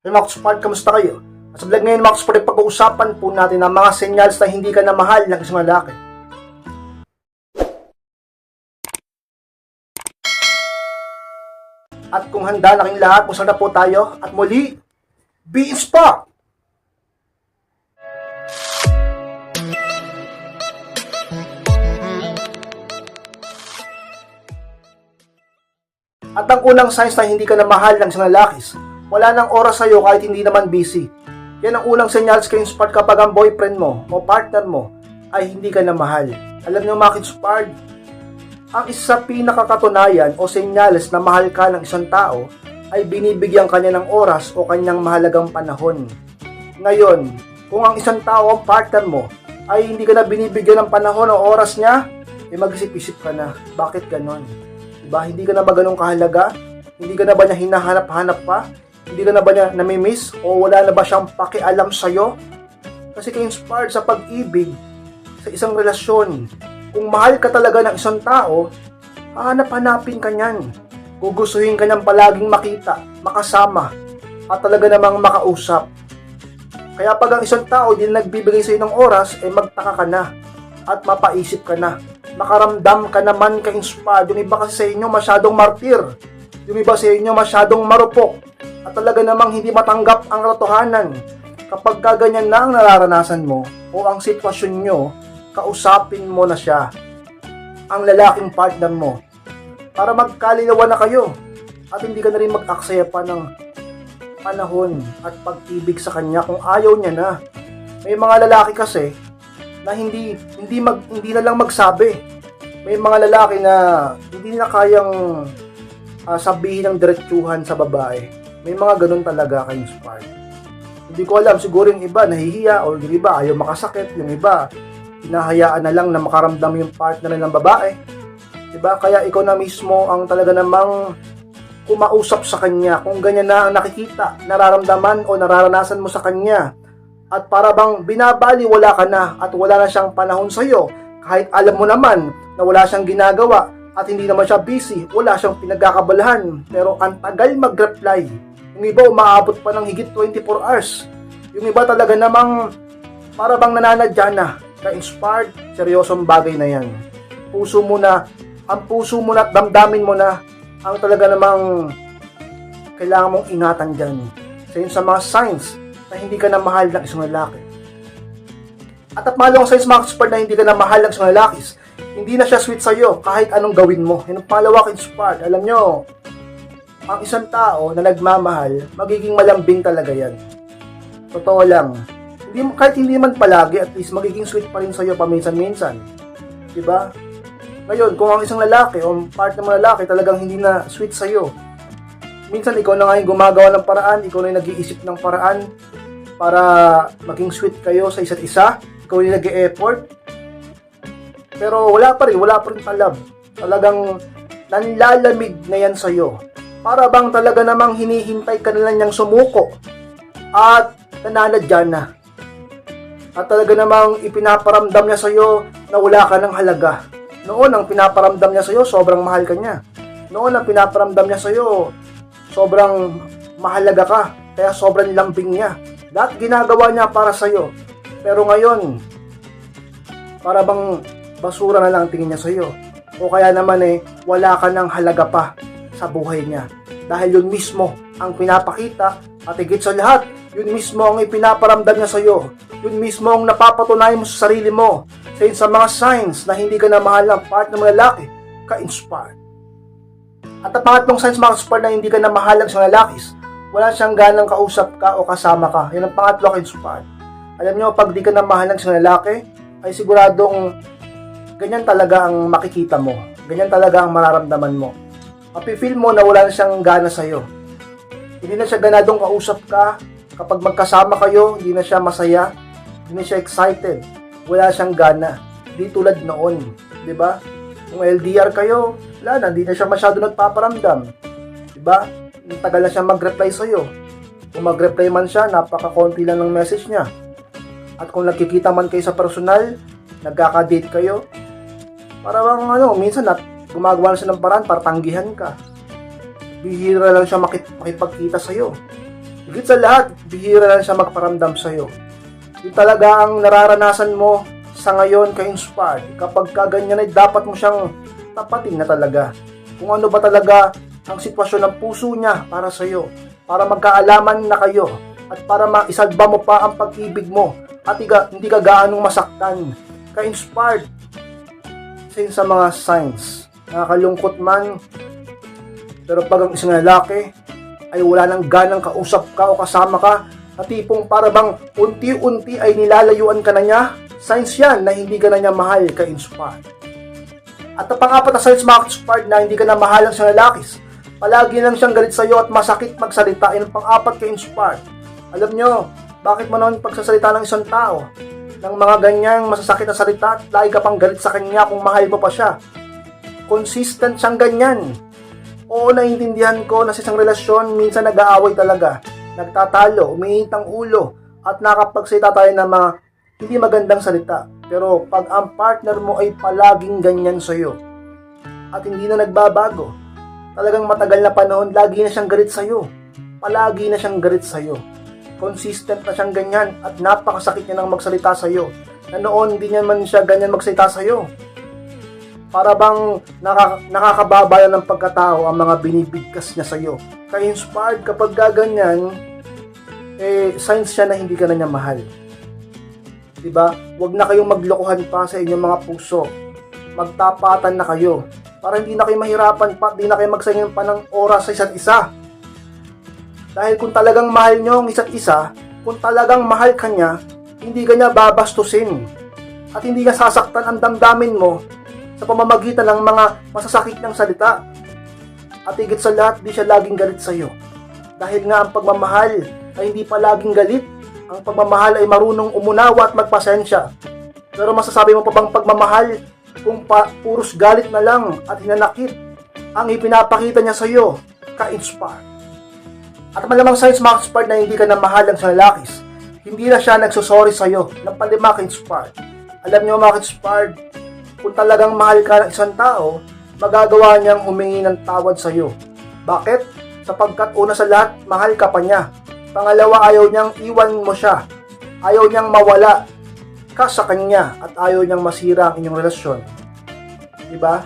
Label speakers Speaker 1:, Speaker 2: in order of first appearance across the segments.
Speaker 1: Hey mga kuspart, kamusta kayo? Sa vlog ngayon mga kuspart, pag-uusapan po natin ang mga senyals na hindi ka na mahal ng isang lalaki. At kung handa na kayong lahat, pusang na po tayo. At muli, be inspired! At ang unang signs na hindi ka na mahal ng isang lalakis, wala nang oras sa'yo kahit hindi naman busy. Yan ang unang senyals kay Inspired kapag ang boyfriend mo o partner mo ay hindi ka na mahal. Alam niyo mga Inspired, ang isa sa pinakakatunayan o senyales na mahal ka ng isang tao ay binibigyan kanya ng oras o kanyang mahalagang panahon. Ngayon, kung ang isang tao ang partner mo ay hindi ka na binibigyan ng panahon o oras niya, eh mag-isip-isip ka na, bakit ganon? Diba? Hindi ka na ba ganun kahalaga? Hindi ka na ba niya hinahanap-hanap pa? Hindi ka na ba niya namimiss? O wala na ba siyang pakialam sa'yo? Kasi ka-inspired sa pag-ibig, sa isang relasyon. Kung mahal ka talaga ng isang tao, hahanap-hanapin ka niyan. Gugustuhin ka niyang palaging makita, makasama, at talaga namang makausap. Kaya pag ang isang tao na nagbibigay sa'yo ng oras, eh magtaka ka na at mapaisip ka na. Makaramdam ka naman ka-inspired. Yung iba kasi sa inyo masyadong martir. Yung iba sa inyo masyadong marupok. At talaga namang hindi matanggap ang katotohanan. Kapag kaganyan na ang nararanasan mo o ang sitwasyon nyo, kausapin mo na siya. Ang lalaking partner mo. Para magkalinawan na kayo. At hindi ka na rin mag-aksaya pa ng panahon at pag-ibig sa kanya kung ayaw niya na. May mga lalaki kasi na hindi hindi mag hindi na lang magsabi. May mga lalaki na hindi na kayang ah, sabihin ng diretsuhan sa babae. May mga ganun talaga kay inspired. Hindi ko alam, siguro yung iba nahihiya or yung iba ayaw makasakit, yung iba hinahayaan na lang na makaramdam yung partner ng babae. 'Di ba? Kaya ikaw na mismo ang talaga namang kumausap sa kanya kung ganyan na ang nakikita, nararamdaman o nararanasan mo sa kanya at para bang binabali wala ka na at wala na siyang panahon sa iyo kahit alam mo naman na wala siyang ginagawa at hindi naman siya busy, wala siyang pinagkakabalahan pero ang tagal mag-reply yung iba umaabot pa ng higit 24 hours yung iba talaga namang para bang nananadya na ka-inspired, seryosong bagay na yan puso mo na ang puso mo na at damdamin mo na ang talaga namang kailangan mong ingatan dyan. Sa yun sa mga signs na hindi ka na mahal ng isang lalaki. At at malawang signs mga expert na hindi ka na mahal ng isang lalaki, hindi na siya sweet sa'yo kahit anong gawin mo. Yun ang pangalawa expert. Alam nyo, ang isang tao na nagmamahal, magiging malambing talaga yan. Totoo lang. Hindi, kahit hindi man palagi, at least magiging sweet pa rin sa'yo paminsan-minsan. Diba? Ngayon, kung ang isang lalaki o partner mo lalaki talagang hindi na sweet sa'yo, minsan ikaw na nga yung gumagawa ng paraan, ikaw na yung nag-iisip ng paraan para maging sweet kayo sa isa't isa, ikaw yung nag-e-effort, pero wala pa rin, wala pa rin talab. Talagang nanlalamig na yan sa'yo. Para bang talaga namang hinihintay ka na niyang sumuko at nananadya na. At talaga namang ipinaparamdam niya sa'yo na wala ka ng halaga. Noon, ang pinaparamdam niya sa'yo, sobrang mahal ka niya. Noon, ang pinaparamdam niya sa'yo, sobrang mahalaga ka. Kaya sobrang lambing niya. Lahat ginagawa niya para sa'yo. Pero ngayon, para bang basura na lang ang tingin niya sa'yo. O kaya naman eh, wala ka ng halaga pa sa buhay niya. Dahil yun mismo ang pinapakita at higit sa lahat, yun mismo ang ipinaparamdam niya sa'yo. Yun mismo ang napapatunayan mo sa sarili mo. Sa sa mga signs na hindi ka na mahal ng partner ng lalaki, ka-inspired. At ang pangatlong signs mga expert na hindi ka na mahal ng lalaki, wala siyang ganang kausap ka o kasama ka. Yan ang pangatlo ka-inspired. Alam niyo, pag di ka na mahal ng lalaki, ay siguradong ganyan talaga ang makikita mo. Ganyan talaga ang mararamdaman mo. Mapifeel mo na wala na siyang gana sa'yo. Hindi na siya ganadong kausap ka. Kapag magkasama kayo, hindi na siya masaya. Hindi na siya excited. Wala siyang gana. Di tulad noon. Ba? Kung LDR kayo, wala na. Hindi na siya masyado nagpaparamdam. Ba? Ang tagal na siya mag-reply sa'yo. Kung mag-reply man siya, napaka-konti lang ng message niya. At kung nagkikita man kayo sa personal, nagkaka-date kayo, para bang ano, minsan nat gumagawa na siya ng paraan para tanggihan ka. Bihira lang siya makip- makipagkita sa'yo. Higit sa lahat, bihira lang siya magparamdam sa'yo. Yun talaga ang nararanasan mo sa ngayon kay Inspired. Kapag ka ganyan ay dapat mo siyang tapatin na talaga. Kung ano ba talaga ang sitwasyon ng puso niya para sa'yo. Para magkaalaman na kayo. At para maisalba mo pa ang pag-ibig mo. At iga, hindi ka gaanong masaktan. Kay Inspired. Sin sa mga signs. Nakakalungkot man. Pero pag ang isang lalaki ay wala nang ganang kausap ka o kasama ka na tipong para bang unti-unti ay nilalayuan ka na niya, signs yan na hindi ka na niya mahal ka inspired. At ang pang-apat na signs mga inspired na hindi ka na mahal ng sa lalakis, palagi lang siyang galit sa iyo at masakit magsalita. Yan ang pang-apat ka inspired. Alam nyo, bakit mo naman pagsasalita ng isang tao ng mga ganyang masasakit na salita at lagi ka pang galit sa kanya kung mahal mo pa siya? Consistent siyang ganyan. Oo, naiintindihan ko na sa isang relasyon, minsan nag-aaway talaga. Nagtatalo, umiinit ang ulo, at nakapagsalita tayo ng mga hindi magandang salita. Pero pag ang partner mo ay palaging ganyan sa'yo, at hindi na nagbabago, talagang matagal na panahon, lagi na siyang galit sa'yo. Palagi na siyang galit sa'yo. Consistent na siyang ganyan, at napakasakit niya nang magsalita sa'yo. Na noon, hindi niya man siya ganyan magsalita sa'yo para bang naka, nakakababayan ng pagkatao ang mga binibigkas niya sa iyo. Kaya inspired kapag gaganyan, eh, signs siya na hindi ka na niya mahal. 'Di ba? Huwag na kayong maglokohan pa sa inyong mga puso. Magtapatan na kayo. Para hindi na kayo mahirapan pa, hindi na kayo magsayang pa ng oras sa isa't isa. Dahil kung talagang mahal nyo ang isa't isa, kung talagang mahal ka niya, hindi ka niya babastusin. At hindi niya sasaktan ang damdamin mo sa pamamagitan ng mga masasakit ng salita. At higit sa lahat, di siya laging galit sa iyo. Dahil nga ang pagmamahal ay hindi pa laging galit. Ang pagmamahal ay marunong umunawa at magpasensya. Pero masasabi mo pa bang pagmamahal kung pa, puros galit na lang at hinanakit ang ipinapakita niya sa iyo, ka-inspire. At malamang mga inspired na hindi ka na mahalang sa lalakis. Hindi na siya nagsusorry sa iyo ng palima ka-inspired. Alam niyo mga ka-inspired, kung talagang mahal ka ng isang tao, magagawa niyang humingi ng tawad sa iyo. Bakit? Sapagkat una sa lahat, mahal ka pa niya. Pangalawa, ayaw niyang iwan mo siya. Ayaw niyang mawala ka sa kanya at ayaw niyang masira ang inyong relasyon. Diba?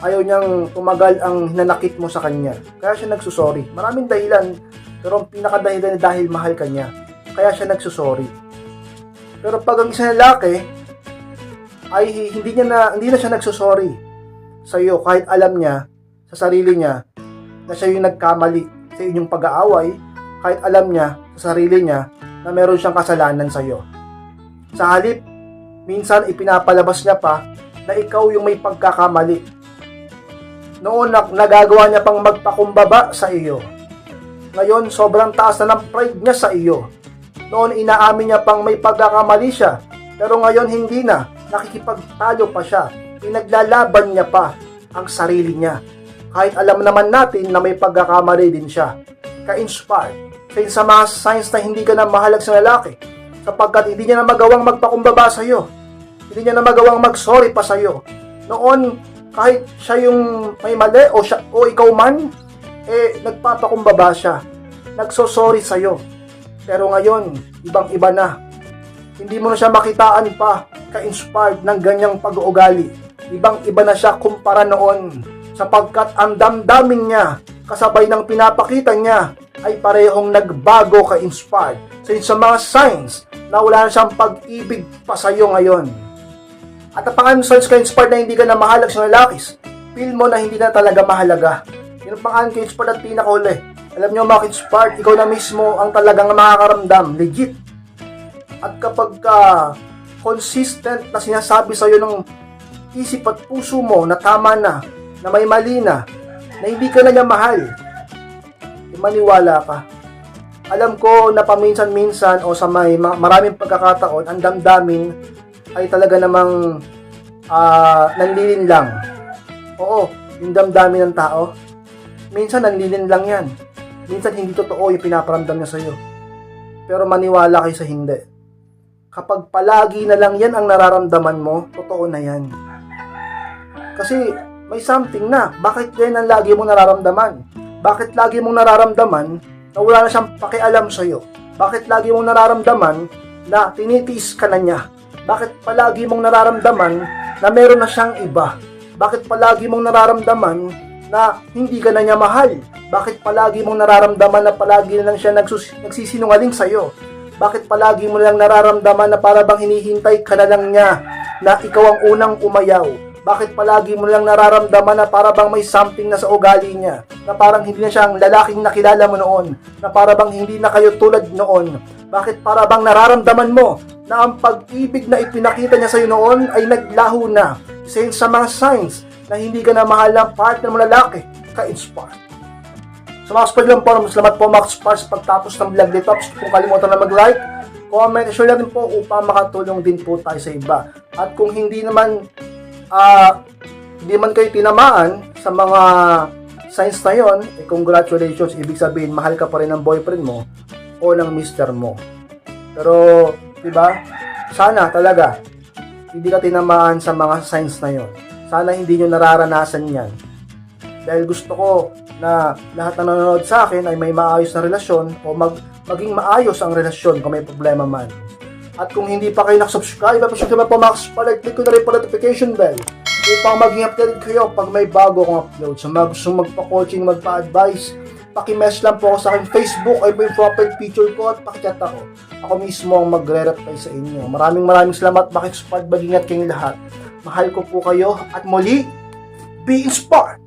Speaker 1: Ayaw niyang tumagal ang hinanakit mo sa kanya. Kaya siya nagsusorry. Maraming dahilan, pero ang pinakadahilan dahil mahal ka niya. Kaya siya nagsusorry. Pero pag ang isang lalaki, ay hindi niya na hindi na siya nagsusorry sa iyo kahit alam niya sa sarili niya na siya yung nagkamali sa inyong pag-aaway kahit alam niya sa sarili niya na meron siyang kasalanan sa iyo. Sa halip, minsan ipinapalabas niya pa na ikaw yung may pagkakamali. Noon nag nagagawa niya pang magpakumbaba sa iyo. Ngayon, sobrang taas na ng pride niya sa iyo. Noon inaamin niya pang may pagkakamali siya, pero ngayon hindi na nakikipagtalo pa siya, pinaglalaban niya pa ang sarili niya. Kahit alam naman natin na may pagkakamali din siya. Ka-inspired. Kaya sa mga signs na hindi ka na mahalag sa lalaki, sapagkat hindi niya na magawang magpakumbaba sa iyo. Hindi niya na magawang mag-sorry pa sa iyo. Noon, kahit siya yung may mali o, siya, o ikaw man, eh, nagpapakumbaba siya. Nagsosorry sa iyo. Pero ngayon, ibang-iba na. Hindi mo na siya makitaan pa ka-inspired ng ganyang pag-uugali. Ibang-iba na siya kumpara noon sapagkat ang damdamin niya kasabay ng pinapakita niya ay parehong nagbago ka-inspired. Sa mga signs na wala na siyang pag-ibig pa sa iyo ngayon. At ang pangalan signs ka-inspired na hindi ka na mahalag sa lalakis, feel mo na hindi na talaga mahalaga. Yun ang pangalan ka-inspired at pinakahuli. Alam niyo mga ka-inspired, ikaw na mismo ang talagang makakaramdam, legit. At kapag ka consistent na sinasabi sa iyo ng isip at puso mo na tama na, na may mali na, na hindi ka na niya mahal, eh, maniwala ka. Alam ko na paminsan-minsan o sa may ma- maraming pagkakataon, ang damdamin ay talaga namang ah nanlilin lang. Oo, yung damdamin ng tao, minsan nanlilin lang yan. Minsan hindi totoo yung pinaparamdam niya sa'yo. Pero maniwala kayo sa hindi. Kapag palagi na lang yan ang nararamdaman mo, totoo na yan. Kasi may something na. Bakit yan ang lagi mong nararamdaman? Bakit lagi mong nararamdaman na wala na siyang pakialam sa'yo? Bakit lagi mong nararamdaman na tinitiis ka na niya? Bakit palagi mong nararamdaman na meron na siyang iba? Bakit palagi mong nararamdaman na hindi ka na niya mahal? Bakit palagi mong nararamdaman na palagi na lang siya nagsus- nagsisinungaling sa'yo? Bakit palagi mo lang nararamdaman na para bang hinihintay ka na lang niya na ikaw ang unang umayaw? Bakit palagi mo lang nararamdaman na para bang may something na sa ugali niya? Na parang hindi na siya ang lalaking nakilala mo noon? Na para bang hindi na kayo tulad noon? Bakit para bang nararamdaman mo na ang pag-ibig na ipinakita niya sa iyo noon ay naglaho na? Isa sa mga signs na hindi ka na mahal ng partner mo lalaki ka-inspire. Sa mga kapatid lang po, salamat po mga sa pagtapos ng vlog dito. Kung kalimutan na mag-like, comment, share na rin po upang makatulong din po tayo sa iba. At kung hindi naman ah hindi man kayo tinamaan sa mga signs na yon, eh, congratulations, ibig sabihin mahal ka pa rin ng boyfriend mo o ng mister mo. Pero, di ba? Sana talaga hindi ka tinamaan sa mga signs na yon. Sana hindi nyo nararanasan yan. Dahil gusto ko na lahat na nanonood sa akin ay may maayos na relasyon o mag, maging maayos ang relasyon kung may problema man. At kung hindi pa kayo nakasubscribe, pa-subscribe po mga kapatid, click ko na rin po notification bell upang maging updated kayo pag may bago akong upload. So mga gusto magpa-coaching, magpa-advise, paki-message lang po ako sa akin Facebook ay po yung profile picture ko at pakichat ako. Ako mismo ang magre-reply sa inyo. Maraming maraming salamat, makikipag mag-ingat kayong lahat. Mahal ko po kayo at muli, be inspired!